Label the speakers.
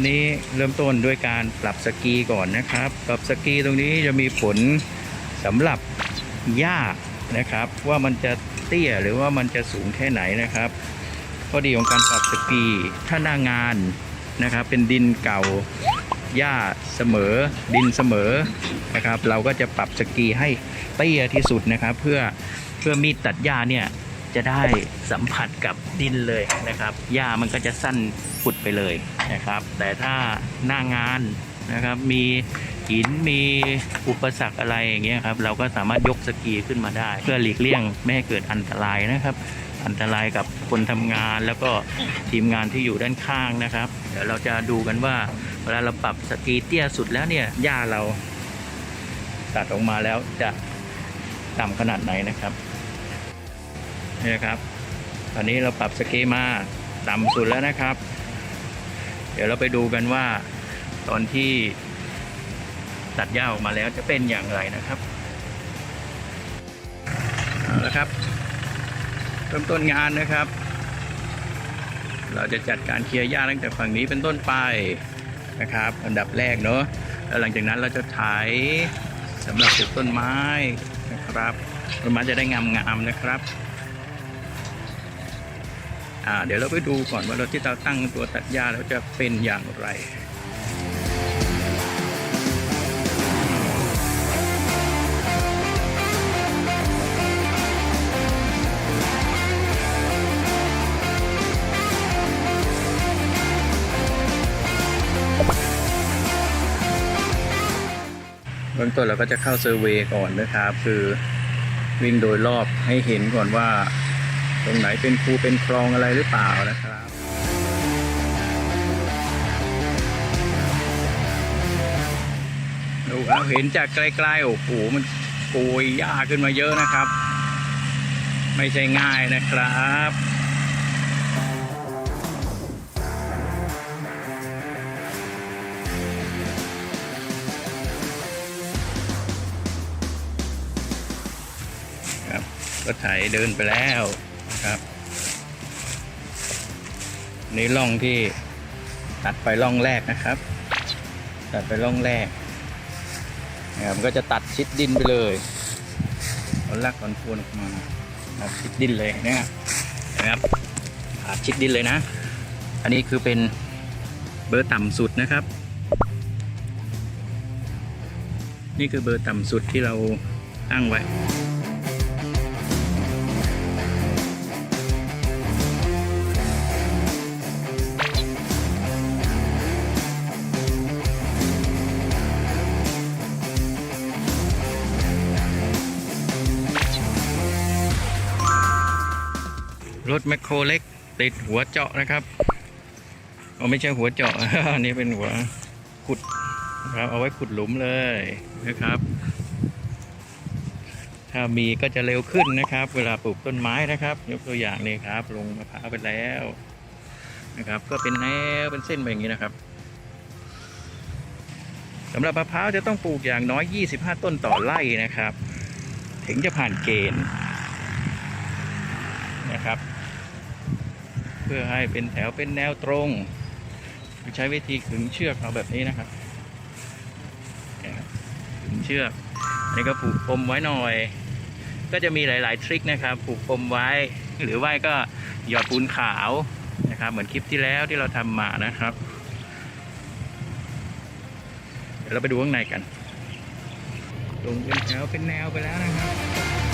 Speaker 1: เอาละครับเช้านี้เริ่มต้นด้วยการปรับสกีก่อนนะครับ ปรับสกีตรงนี้จะมีผลสำหรับหญ้านะครับ ว่ามันจะเตี้ยหรือว่ามันจะสูงแค่ไหนนะครับข้อดีของการปรับสกีถ้าหน้างานนะครับ เป็นดินเก่าหญ้าเสมอดินเสมอนะครับ เราก็จะปรับสกีให้เตี้ยที่สุดนะครับ เพื่อเพื่อมีดตัดหญ้าเนี่ย จะได้สัมผัสกับดินเลยนะครับ หญ้ามันก็จะสั้นปุดไปเลยนะครับ แต่ถ้าหน้างานนะครับ มีหินมีอุปสรรคอะไรอย่างเงี้ยครับ เราก็สามารถยกสกีขึ้นมาได้ เพื่อหลีกเลี่ยงไม่ให้เกิดอันตรายนะครับ อันตรายกับคนทำงานแล้วก็ทีมงานที่อยู่ด้านข้างนะครับ เดี๋ยวเราจะดูกันว่าเวลาเราปรับสกีเตี้ยสุดแล้วเนี่ยหญ้าเราตัดออกมาแล้วจะต่ำขนาดไหนนะครับ นี่นะครับ ตอนนี้เราปรับสเกลมาต่ำสุดแล้วนะครับ เดี๋ยวเราไปดูกันว่า ตอนที่ตัดหญ้าออกมาแล้วจะเป็นอย่างไรนะครับเอาละครับเริ่มต้นงานนะครับ เราจะจัดการเคลียร์หญ้าตั้งแต่ฝั่งนี้เป็นต้นไปนะครับ อันดับแรกเนาะแล้วหลังจากนั้นเราจะไถสำหรับปลูกต้นไม้นะครับต้นไม้จะได้งามๆนะครับ เดี๋ยวเราไปดูก่อนว่าเราที่เราตั้งตัวตัดหญ้าแล้วจะเป็นอย่างไรเบื้องต้นเราก็จะเข้าเซอร์เวย์ก่อนนะครับ คือวิ่งโดยรอบให้เห็นก่อนว่า ตรงไหนเป็นคูเป็นคลองอะไรหรือเปล่านะครับดูครับเห็นจากไกลๆโอ้โหมันโกยหญ้าขึ้นมาเยอะนะครับ ไม่ใช่ง่ายนะครับครับรถไถเดินไปแล้ว ครับ นี่ร่องที่ตัดไปร่องแรกนะครับ ตัดไปร่องแรกนะครับมันก็จะตัดชิดดินไปเลยเอาลากก่อนพวนออกมาตัดชิดดินเลยนะครับนะครับตัดชิดดินเลยนะ อันนี้คือเป็นเบอร์ต่ำสุดนะครับ นี่คือเบอร์ต่ำสุดที่เราตั้งไว้ รถแมคโครเล็ก ติดหัวเจาะนะครับเอาไม่ใช่หัวเจาะอันนี้เป็นหัวขุดนะครับเอาไว้ขุดหลุมเลยนะครับ ถ้ามีก็จะเร็วขึ้นนะครับ เวลาปลูกต้นไม้นะครับ ยกตัวอย่างนี่ครับ ลงมะพร้าวไปแล้วนะครับ ก็เป็นแนวเป็นเส้นแบบนี้นะครับสำหรับมะพร้าวจะต้องปลูกอย่างน้อย 25 ต้นต่อไร่นะครับ ถึงจะผ่านเกณฑ์นะครับ พื่อให้เป็นแถวเป็นแนวตรงใช้วิธีขึงเชือกเอาแบบนี้นะครับขึงเชือกอันนี้ก็ผูกปมไว้หน่อย ก็จะมีหลาย ๆ ทริคนะครับ ผูกปมไว้ หรือว่าก็หยอดปูนขาวนะครับ เหมือนคลิปที่แล้วที่เราทำมานะครับเดี๋ยวเราไปดูข้างในกันลงเป็นแถวเป็นแนวไปแล้วนะครับ